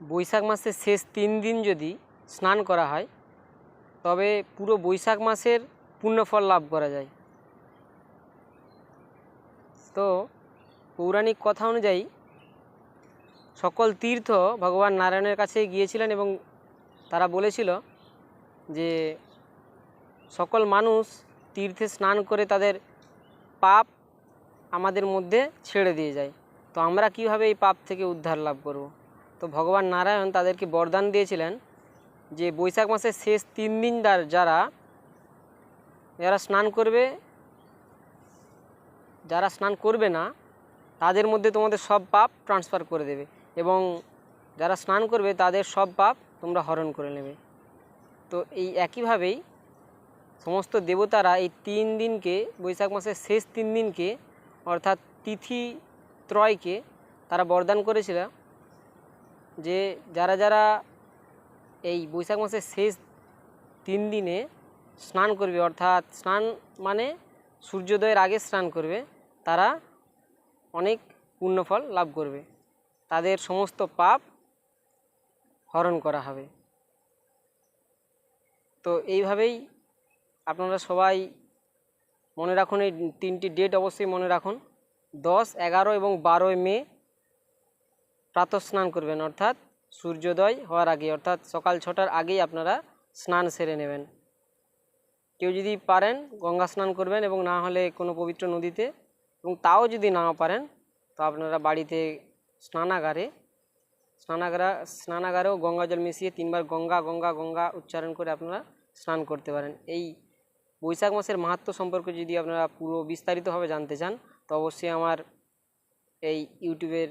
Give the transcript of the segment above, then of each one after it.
বৈশাখ মাসের শেষ তিন দিন যদি স্নান করা হয়, তবে পুরো বৈশাখ মাসের পুণ্যফল লাভ করা যায়। তো, পৌরাণিক কথা অনুযায়ী সকল তীর্থ ভগবান নারায়ণের কাছে গিয়েছিলেন এবং তারা বলেছিল যে সকল মানুষ তীর্থে স্নান করে তাদের পাপ আমাদের মধ্যে ছেড়ে দিয়ে যায়। তো আমরা কীভাবে এই পাপ থেকে উদ্ধার লাভ করব? তো ভগবান নারায়ণ তাদেরকে বরদান দিয়েছিলেন যে বৈশাখ মাসের শেষ তিন দিন যার- যারা স্নান করবে, যারা স্নান করবে না, তাদের মধ্যে তোমাদের সব পাপ ট্রান্সফার করে দেবে এবং যারা স্নান করবে তাদের সব পাপ তোমরা হরণ করে নেবে। তো এই একইভাবেই সমস্ত দেবতারা এই তিন দিনকে, বৈশাখ মাসের শেষ তিন দিনকে অর্থাৎ তিথি ত্রয়কে তারা বরদান করেছিল যে যারা যারা এই বৈশাখ মাসের শেষ তিন দিনে স্নান করবে, অর্থাৎ স্নান মানে সূর্যোদয়ের আগে স্নান করবে, তারা অনেক পুণ্যফল লাভ করবে। তাদের সমস্ত পাপ হরণ করা হবে। তো এইভাবেই আপনারা সবাই মনে রাখুন, এই তিনটি ডেট অবশ্যই মনে রাখুন। দশ, এগারো এবং বারোই মে প্রাতঃ স্নান করবেন, অর্থাৎ সূর্যোদয় হওয়ার আগে, অর্থাৎ সকাল ছটার আগেই আপনারা স্নান সেরে নেবেন। কেউ যদি পারেন গঙ্গা স্নান করবেন এবং না হলে কোনো পবিত্র নদীতে, এবং তাও যদি না পারেন, তো আপনারা বাড়িতে স্নানাগারে, স্নানাগারা, স্নানাগারেও গঙ্গা জল মিশিয়ে তিনবার গঙ্গা গঙ্গা গঙ্গা উচ্চারণ করে আপনারা স্নান করতে পারেন। এই বৈশাখ মাসের মাহাত্ম্য সম্পর্কে যদি আপনারা পুরো বিস্তারিতভাবে জানতে চান তো অবশ্যই আমার এই ইউটিউবের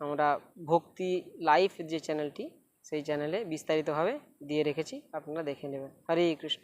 আমরা ভক্তি লাইফ যে চ্যানেলটি, সেই চ্যানেলে বিস্তারিতভাবে দিয়ে রেখেছি। আপনারা দেখে নেবেন। হরে কৃষ্ণ।